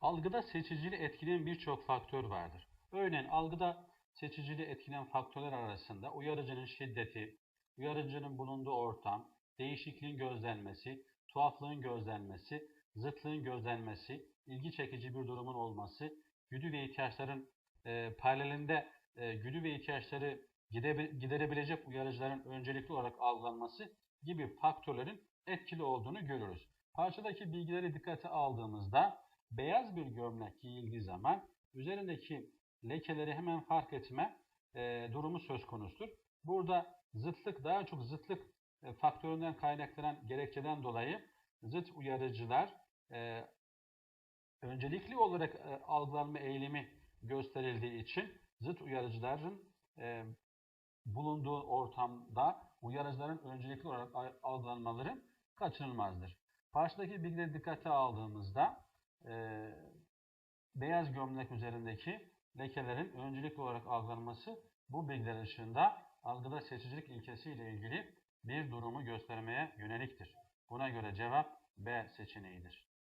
Algıda seçiciliği etkileyen birçok faktör vardır. Örneğin algıda seçiciliği etkileyen faktörler arasında uyarıcının şiddeti, uyarıcının bulunduğu ortam, değişikliğin gözlenmesi, tuhaflığın gözlenmesi, zıtlığın gözlenmesi, ilgi çekici bir durumun olması, güdü ve ihtiyaçların e, paralelinde e, güdü ve ihtiyaçları giderebilecek uyarıcıların öncelikli olarak algılanması gibi faktörlerin etkili olduğunu görürüz. Parçadaki bilgileri dikkate aldığımızda beyaz bir gömlek giyildiği zaman üzerindeki lekeleri hemen fark etme e, durumu söz konusudur. Burada zıtlık daha çok zıtlık e, faktöründen kaynaklanan gerekçeden dolayı zıt uyarıcılar e, öncelikli olarak e, algılanma eğilimi gösterildiği için zıt uyarıcıların e, bulunduğu ortamda uyarıcıların öncelikli olarak algılanmaları kaçınılmazdır. Karşıdaki bilgileri dikkate aldığımızda e, beyaz gömlek üzerindeki lekelerin öncelikli olarak algılanması bu bilgiler ışığında algıda seçicilik ilkesi ile ilgili bir durumu göstermeye yöneliktir. Buna göre cevap B seçeneğidir.